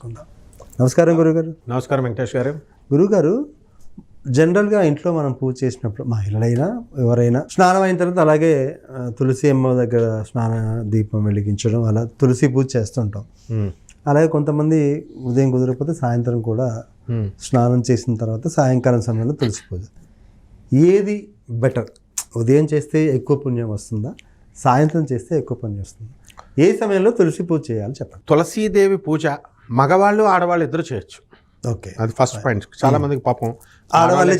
చర్చించుకుందాం నమస్కారం గురుగారు. నమస్కారం వెంకటేష్ గారు. గురుగారు జనరల్గా ఇంట్లో మనం పూజ చేసినప్పుడు మహిళలైనా ఎవరైనా స్నానం అయిన తర్వాత అలాగే తులసి అమ్మ దగ్గర స్నాన దీపం వెలిగించడం అలా తులసి పూజ చేస్తుంటాం. అలాగే కొంతమంది ఉదయం కుదరకపోతే సాయంత్రం కూడా స్నానం చేసిన తర్వాత సాయంకాలం సమయంలో తులసి పూజ. ఏది బెటర్ ఉదయం చేస్తే ఎక్కువ పుణ్యం వస్తుందా? సాయంత్రం చేస్తే ఎక్కువ పుణ్యం వస్తుందా? ఏ సమయంలో తులసి పూజ చేయాలి చెప్పండి. తులసీదేవి పూజ మగవాళ్ళు ఆడవాళ్ళు ఇద్దరు చేయొచ్చు. ఓకే. అది ఫస్ట్ పాయింట్ చాలా మందికి పాపం ఆడవాళ్ళే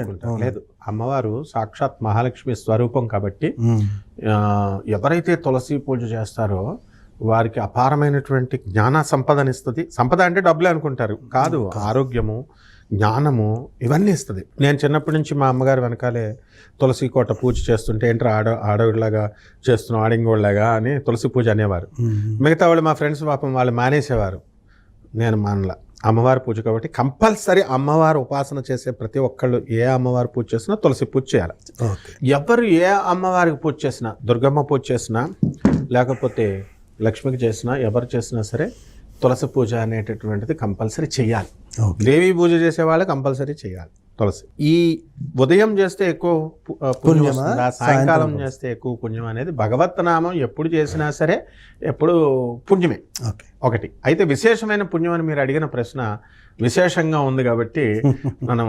అనుకుంటారు. లేదు. అమ్మవారు సాక్షాత్ మహాలక్ష్మి స్వరూపం కాబట్టి. ఆ, ఎవరైతే తులసి పూజ చేస్తారో వారికి అపారమైనటువంటి జ్ఞాన సంపదనిస్తుంది సంపద అంటే డబ్బులే అనుకుంటారు. కాదు ఆరోగ్యము జ్ఞానము ఇవన్నీ ఇస్తుంది. నేను చిన్నప్పటి నుంచి మా అమ్మగారు వెనకాలే తులసి కోట పూజ చేస్తుంటే ఏంట్రా ఆడ ఆడవాళ్ళలాగా చేస్తున్నాం ఆడింగోళ్ళలాగా అని తులసి పూజ అనేవారు. మ్మ్. మిగతా వాళ్ళు మా ఫ్రెండ్స్ పాపం వాళ్ళు మానేసేవారు. నేను మానల. అమ్మవారి పూజ కాబట్టి కంపల్సరీ అమ్మవారు ఉపాసన చేసే ప్రతి ఒక్కళ్ళు ఏ అమ్మవారి పూజ చేసినా తులసి పూజ చేయాలి. ఎవరు ఏ అమ్మవారికి పూజ చేసినా దుర్గమ్మ పూజ చేసినా లేకపోతే లక్ష్మికి చేసినా ఎవరు చేసినా సరే తులసి పూజ అనేటటువంటిది కంపల్సరీ చేయాలి. దేవి పూజ చేసే వాళ్ళు కంపల్సరీ చేయాలి. తులసి. ఈ ఉదయం చేస్తే ఎక్కువ పుణ్యం సాయంకాలం చేస్తే ఎక్కువ పుణ్యం అనేది భగవత్ నామం ఎప్పుడు చేసినా సరే ఎప్పుడు పుణ్యమే. ఓకే. ఒకటి. అయితే విశేషమైన పుణ్యం అని మీరు అడిగిన ప్రశ్న విశేషంగా ఉంది కాబట్టి మనం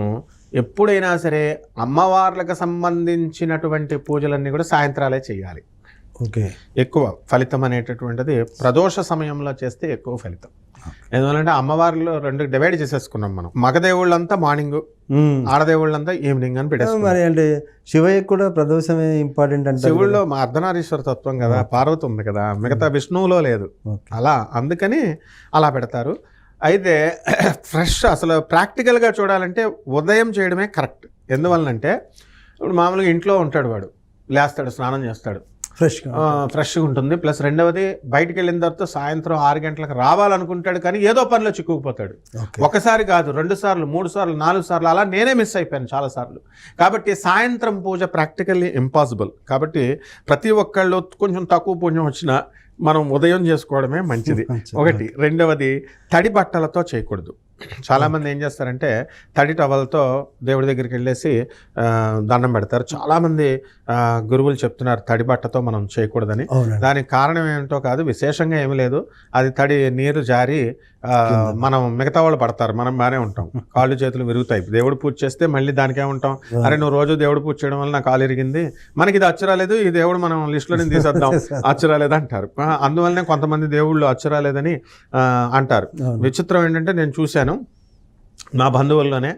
ఎప్పుడైనా సరే అమ్మవార్లకు సంబంధించినటువంటి పూజలన్నీ కూడా సాయంత్రాలే చేయాలి. ఎక్కువ ఫలితం అనేటటువంటిది ప్రదోష సమయంలో చేస్తే ఎక్కువ ఫలితం. ఎందువల్లంటే అమ్మవారిలో రెండు డివైడ్ చేసేసుకున్నాం మనం. మగదేవుళ్ళంతా మార్నింగ్. ఆడదేవుళ్ళంతా ఈవినింగ్ అని పెట్టేసుకున్నాం. మరి అంటే శివయ్యకు కూడా ప్రదోషమే ఇంపార్టెంట్ అంటే శివుల్లో మా అర్ధనారీశ్వర తత్వం కదా పార్వతి ఉంది కదా మిగతా విష్ణువులో లేదు. అలా అందుకని అలా పెడతారు. అయితే ఫ్రెష్ అసలు ప్రాక్టికల్గా చూడాలంటే ఉదయం చేయడమే కరెక్ట్. ఎందువలనంటే ఇప్పుడు మామూలుగా ఇంట్లో ఉంటాడు వాడు లేస్తాడు స్నానం చేస్తాడు. ఫ్రెష్గా ఫ్రెష్గా ఉంటుంది. ప్లస్ రెండవది బయటికి వెళ్ళిన తర్వాత సాయంత్రం ఆరు గంటలకు రావాలనుకుంటాడు కానీ ఏదో పనిలో చిక్కుకుపోతాడు. ఒకసారి కాదు రెండు సార్లు మూడు సార్లు నాలుగు సార్లు అలా నేనే మిస్ అయిపోయాను చాలా సార్లు. కాబట్టి సాయంత్రం పూజ ప్రాక్టికల్లీ ఇంపాసిబుల్ కాబట్టి ప్రతి ఒక్కళ్ళు కొంచెం తక్కువ పుణ్యం వచ్చినా మనం ఉదయం చేసుకోవడమే మంచిది. ఒకటి. రెండవది తడి బట్టలతో చేయకూడదు. చాలామంది ఏం చేస్తారంటే తడి టవల్తో దేవుడి దగ్గరికి వెళ్ళేసి ఆ, దండం పెడతారు. చాలామంది ఆ, గురువులు చెప్తున్నారు తడి బట్టతో మనం చేయకూడదని. దానికి కారణం ఏమిటో కాదు విశేషంగా ఏమీ లేదు. అది తడి నీరు జారి ఆ, మనం మిగతా వాళ్ళు పడతారు. మనం బాగానే ఉంటాం. కాళ్ళు చేతులు విరుగుతాయి. దేవుడు పూజ చేస్తే మళ్ళీ దానికే ఉంటాం. అరే నువ్వు రోజు దేవుడు పూజ చేయడం వల్ల నా కాలు ఇరిగింది మనకి ఇది అచ్చరాలేదు ఈ దేవుడు మనం లిస్టులో నుంచి తీసేద్దాం. అచ్చరాలేదు అంటారు. అందువల్లనే కొంతమంది దేవుళ్ళు అచ్చరాలేదని ఆ, అంటారు. విచిత్రం ఏంటంటే నేను చూశాను. నా బంధువుల్లోనే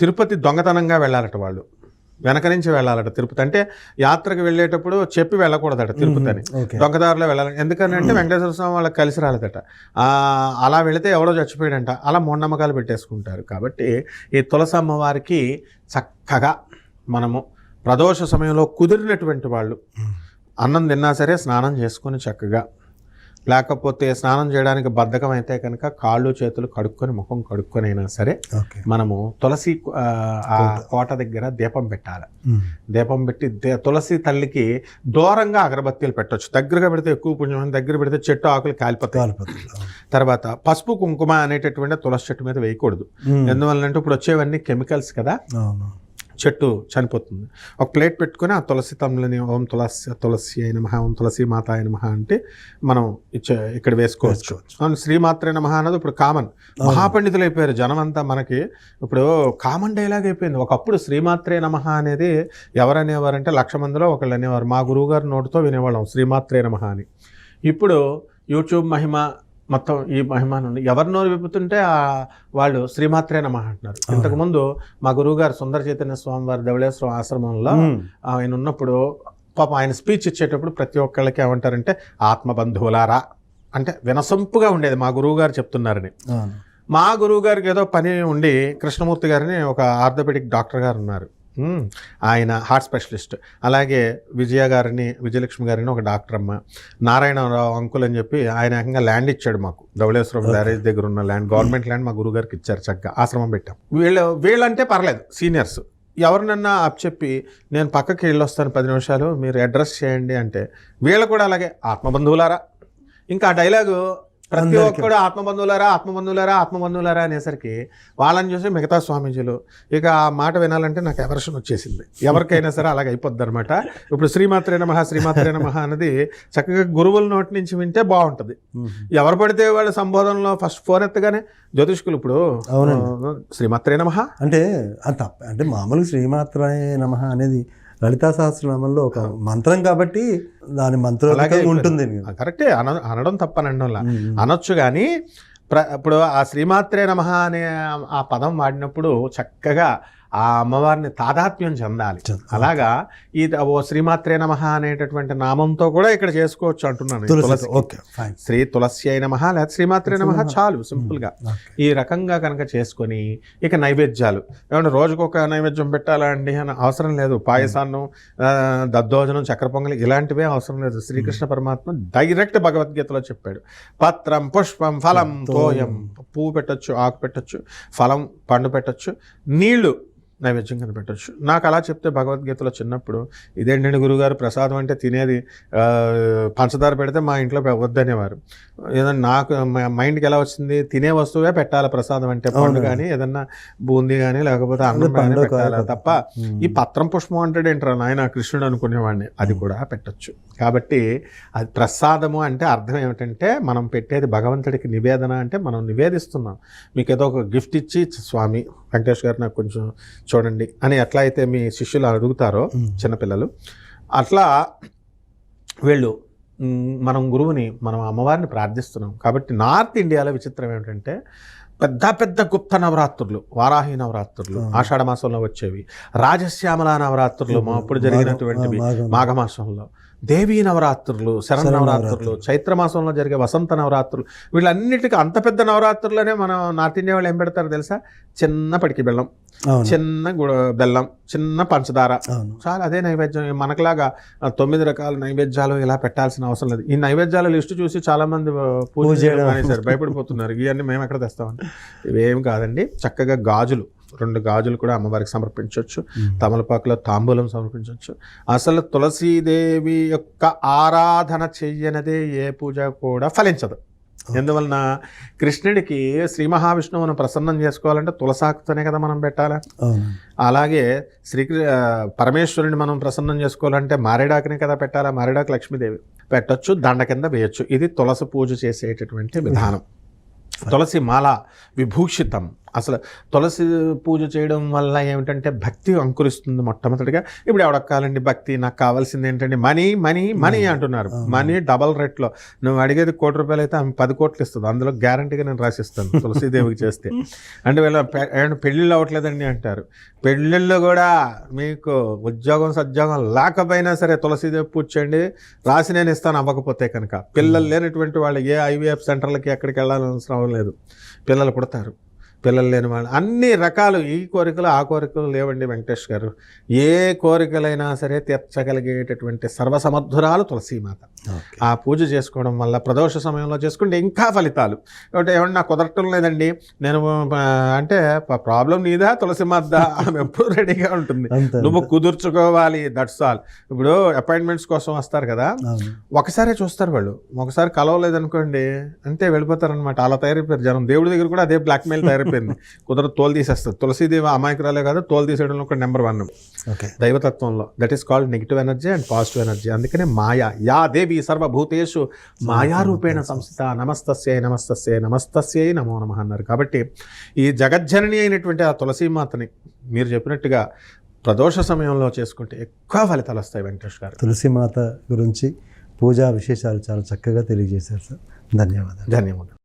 తిరుపతి దొంగతనంగా వెళ్ళాలట వాళ్ళు. వెనక నుంచి వెళ్ళాలట తిరుపతి. అంటే యాత్రకు వెళ్ళేటప్పుడు చెప్పి వెళ్ళకూడదట తిరుపతి అని. దొంగదారిలో వెళ్ళాలి. ఎందుకనంటే వెంకటేశ్వర స్వామి వాళ్ళకి కలిసి రాలేదట. అలా వెళితే ఎవడో చచ్చిపోయాడంట. అలా మూఢనమ్మకాలు పెట్టేసుకుంటారు. కాబట్టి ఈ తులసి అమ్మవారికి చక్కగా మనము ప్రదోష సమయంలో కుదిరినటువంటి వాళ్ళు అన్నం తిన్నా సరే స్నానం చేసుకొని చక్కగా లేకపోతే స్నానం చేయడానికి బద్ధకం అయితే కనుక కాళ్ళు చేతులు కడుక్కొని ముఖం కడుక్కొని అయినా సరే మనము తులసి ఆ, కోట దగ్గర దీపం పెట్టాలి. దీపం పెట్టి తులసి తల్లికి దూరంగా అగరబత్తీలు పెట్టొచ్చు. దగ్గరగా పెడితే ఎక్కువ పుణ్యం దగ్గర పెడితే చెట్టు ఆకులు కాలిపోతాయి. తర్వాత పసుపు కుంకుమ అనేటటువంటి తులసి చెట్టు మీద వేయకూడదు. మ్మ్. ఎందువల్లంటే ఇప్పుడు వచ్చేవన్నీ కెమికల్స్ కదా. చెట్టు చనిపోతుంది. ఒక ప్లేట్ పెట్టుకొని ఆ తులసి తమ్ములని ఓం తులసి తులసి అయిన మహా ఓం తులసి మాత అయిన మహా అంటే మనం ఇచ్చే ఇక్కడ వేసుకోవచ్చు. అవును, శ్రీమాత్రే నమః అన్నది ఇప్పుడు కామన్. మహాపండితులు అయిపోయారు జనం అంతా మనకి ఇప్పుడు కామన్ డైలాగ్ అయిపోయింది. ఒకప్పుడు శ్రీమాత్రే నమః అనేది ఎవరు అనేవారంటే లక్ష మందిలో ఒకళ్ళు అనేవారు. మా గురువు గారి నోటితో వినేవాళ్ళం శ్రీమాత్రే నమః అని. ఇప్పుడు యూట్యూబ్ మహిమ మొత్తం ఈ మహిమ నుండి ఎవరి నోరు విప్పుతుంటే ఆ వాళ్ళు శ్రీమాత్రే నమః అంటున్నారు. ఇంతకుముందు మా గురువుగారు సుందర చైతన్య స్వామి వారి ధవళేశ్వరం ఆశ్రమంలో. ఆయన ఉన్నప్పుడు పాపం ఆయన స్పీచ్ ఇచ్చేటప్పుడు ప్రతి ఒక్కళ్ళకి ఏమంటారంటే ఆత్మబంధువులారా అంటే వినసొంపుగా ఉండేది మా గురువు గారు చెప్తున్నారని మా గురువు గారికి ఏదో పని ఉండి కృష్ణమూర్తి గారిని ఒక ఆర్థోపెడిక్ డాక్టర్ గారు ఉన్నారు. ఆయన హార్ట్ స్పెషలిస్ట్. అలాగే విజయ గారిని విజయలక్ష్మి గారిని ఒక డాక్టర్ అమ్మ. నారాయణరావు అంకుల్ అని చెప్పి ఆయన ఏకంగా ల్యాండ్ ఇచ్చాడు మాకు. ధవళేశ్వరం బ్యారేజ్ దగ్గర ఉన్న ల్యాండ్ గవర్నమెంట్ ల్యాండ్ మా గురువు గారికి ఇచ్చారు చక్కగా. ఆశ్రమం పెట్టాం. వీళ్ళు వీళ్ళంటే పర్లేదు సీనియర్స్. ఎవరినన్నా చెప్పి నేను పక్కకి వెళ్ళొస్తాను పది నిమిషాలు మీరు అడ్రస్ చేయండి అంటే వీళ్ళు కూడా అలాగే ఆత్మబంధువులారా. ఇంకా ఆ డైలాగు ప్రతి. ఒక్కడు ఆత్మబంధువులారా ఆత్మబంధువులారా ఆత్మబంధువులారా అనేసరికి వాళ్ళని చూసి మిగతా స్వామీజీలు ఇక ఆ మాట వినాలంటే నాకు ఎవర్షన్ వచ్చేసింది. ఎవరికైనా సరే అలాగ అయిపోద్ది అనమాట ఇప్పుడు శ్రీమాత్రే నమః శ్రీమాత్రే నమః అన్నది చక్కగా గురువుల నోటి నుంచి వింటే బాగుంటుంది. ఎవరు పడితే వాళ్ళ సంబోధనలో ఫస్ట్ ఫోన్ ఎత్తగానే జ్యోతిష్కులు ఇప్పుడు శ్రీమాత్రే నమః. అంటే తప్ప అంటే మామూలుగా శ్రీమాత్రాయ నమ అనేది లలితా సహస్రనామంలో ఒక మంత్రం కాబట్టి దాని మంత్రోదకం ఉంటుంది కరెక్టే. అన అనడం తప్పనండంలా అనొచ్చు కానీ ప్ర ఇప్పుడు ఆ శ్రీమాత్రే నమః అనే ఆ పదం వాడినప్పుడు చక్కగా ఆ అమ్మవారిని తాదాత్మ్యం చెందాలి. అలాగా ఈ ఓ శ్రీమాత్రే నమః అనేటటువంటి నామంతో కూడా ఇక్కడ చేసుకోవచ్చు అంటున్నాను శ్రీ తులసి అయిన మహా లేదా శ్రీమాత్రే నమః చాలు సింపుల్గా. ఈ రకంగా కనుక చేసుకొని ఇక నైవేద్యాలు. ఏమంటే రోజుకు ఒక నైవేద్యం పెట్టాలా అండి అని అవసరం లేదు. పాయసాన్నం దద్దోజనం చక్కెర పొంగలి ఇలాంటివే అవసరం లేదు. శ్రీకృష్ణ పరమాత్మ డైరెక్ట్ భగవద్గీతలో చెప్పాడు. పత్రం పుష్పం ఫలం తోయం. పువ్వు పెట్టొచ్చు ఆకు పెట్టొచ్చు ఫలం పండు పెట్టొచ్చు. నీళ్ళు నైవేద్యం కింద పెట్టొచ్చు. నాకు అలా చెప్తే భగవద్గీతలో చిన్నప్పుడు ఇదేంటండి గురుగారు ప్రసాదం అంటే తినేది పంచదార పెడితే మా ఇంట్లో వద్దనేవారు. ఏదన్నా నాకు మైండ్కి ఎలా వచ్చింది? తినే వస్తువే పెట్టాలి ప్రసాదం అంటే? పండు. కానీ ఏదన్నా బూందీ కానీ లేకపోతే అన్నం కానీ పెట్టాలి. తప్ప ఈ పత్రం పుష్పం అంటాడు ఏంట్రా నాయన? కృష్ణుడు అనుకునేవాడిని. అది కూడా పెట్టొచ్చు. కాబట్టి అది ప్రసాదము అంటే అర్థం ఏమిటంటే మనం పెట్టేది భగవంతుడికి నివేదన అంటే మనం నివేదిస్తున్నాం. మీకు ఏదో ఒక గిఫ్ట్ ఇచ్చి స్వామి వెంకటేష్ గారు నాకు కొంచెం చూడండి అని ఎట్లా అయితే మీ శిష్యులు అడుగుతారో చిన్నపిల్లలు అట్లా వీళ్ళు మనం గురువుని మనం అమ్మవారిని ప్రార్థిస్తున్నాం. కాబట్టి నార్త్ ఇండియాలో విచిత్రం ఏమిటంటే పెద్ద పెద్ద గుప్త నవరాత్రులు వారాహి నవరాత్రులు ఆషాఢ మాసంలో వచ్చేవి రాజశ్యామల నవరాత్రులు మా అప్పుడు జరిగినటువంటివి మాఘమాసంలో. దేవీ నవరాత్రులు శరణ్ నవరాత్రులు చైత్ర మాసంలో జరిగే వసంత నవరాత్రులు వీళ్ళన్నిటికీ అంత పెద్ద నవరాత్రులనే మనం నార్త్ ఇండియా వాళ్ళు ఏం పెడతారు తెలుసా? చిన్న పడికి బెల్లం చిన్న బెల్లం చిన్న పంచదార. చాలా అదే నైవేద్యం. మనకులాగా తొమ్మిది రకాల నైవేద్యాలు ఇలా పెట్టాల్సిన అవసరం లేదు. ఈ నైవేద్యాల లిస్టు చూసి చాలా మంది ఆ, పూజ చేయడం భయపడిపోతున్నారు. ఇవన్నీ మేము ఎక్కడ తెస్తామండి? ఇవేం కాదండి. చక్కగా గాజులు. రెండు గాజులు కూడా అమ్మవారికి సమర్పించవచ్చు తమలపాకులో తాంబూలం సమర్పించవచ్చు అసలు తులసీదేవి యొక్క ఆరాధన చెయ్యనదే ఏ పూజ కూడా ఫలించదు. ఎందువలన కృష్ణుడికి శ్రీ మహావిష్ణువును ప్రసన్నం చేసుకోవాలంటే తులసాకుతోనే కదా మనం పెట్టాలా? అలాగే శ్రీకృ ఆ, పరమేశ్వరుని మనం ప్రసన్నం చేసుకోవాలంటే మారేడాకునే కదా పెట్టాలా? మారేడాకు లక్ష్మీదేవి పెట్టొచ్చు దండ కింద వేయొచ్చు. ఇది తులసి పూజ చేసేటటువంటి విధానం. తులసి మాల విభూషితం. అసలు తులసి పూజ చేయడం వల్ల ఏమిటంటే భక్తి అంకురిస్తుంది మొట్టమొదటిగా. ఇప్పుడు ఎవడక్కాలండి భక్తి నాకు కావాల్సింది ఏంటండి మనీ మనీ మనీ అంటున్నారు. మనీ డబల్ రేట్లో. నువ్వు అడిగేది కోటి రూపాయలు అయితే ఆమె పది కోట్లు ఇస్తుంది. అందులో గ్యారంటీగా నేను రాసిస్తాను తులసీదేవికి చేస్తే. అంటే వీళ్ళ పెళ్ళిళ్ళు అవ్వట్లేదండి అంటారు. పెళ్ళిళ్ళు కూడా మీకు ఉద్యోగం సద్యోగం లేకపోయినా సరే తులసీదేవి పూజ చేయండి. రాసి నేను ఇస్తాను అవ్వకపోతే కనుక. పిల్లలు లేనటువంటి వాళ్ళు ఏ ఐవీఎఫ్ సెంటర్లకి ఎక్కడికి వెళ్ళాలని అవసరం లేదు. పిల్లలు పుడతారు. పిల్లలు లేని వాళ్ళు అన్ని రకాలు ఈ కోరికలు ఆ కోరికలు లేవండి వెంకటేష్ గారు. ఏ కోరికలైనా సరే తీర్చగలిగేటటువంటి సర్వసమర్థురాలు తులసీమాత. ఆ పూజ చేసుకోవడం వల్ల ప్రదోష సమయంలో చేసుకుంటే ఇంకా ఫలితాలు. కాబట్టి ఏమన్నా నాకు కుదరటం లేదండి. నేను అంటే ప్రాబ్లం నీదా తులసి మద్దా ఆమె ఎప్పుడు రెడీగా ఉంటుంది. నువ్వు కుదుర్చుకోవాలి దట్స్ ఆల్ ఇప్పుడు అపాయింట్మెంట్స్ కోసం వస్తారు కదా. ఒకసారే చూస్తారు వాళ్ళు. ఒకసారి కలవలేదనుకోండి అంతే వెళ్ళిపోతారనమాట అలా తయారైపోయారు జనం. దేవుడి దగ్గర కూడా అదే బ్లాక్మెయిల్ తయారైపోయింది కుదరదు తోలు తీసేస్తారు. తులసీదేవి అమాయకురాలే కాదు తోలు తీసేయడంలో ఒక number one okay. దైవతత్వంలో. That is called negative energy and positive energy అందుకనే మాయా యా దేవి సర్వభూతేషు మాయారూపేణ సంస్థ నమస్తస్యై నమస్తస్యై నమస్తస్యై నమో నమ అన్నారు. కాబట్టి ఈ జగజ్జనని అయినటువంటి ఆ తులసీమాతని మీరు చెప్పినట్టుగా ప్రదోష సమయంలో చేసుకుంటే ఎక్కువ ఫలితాలు వస్తాయి వెంకటేష్ గారు. తులసి మాత గురించి పూజా విశేషాలు చాలా చక్కగా తెలియజేశారు సార్. ధన్యవాదాలు. ధన్యవాదాలు.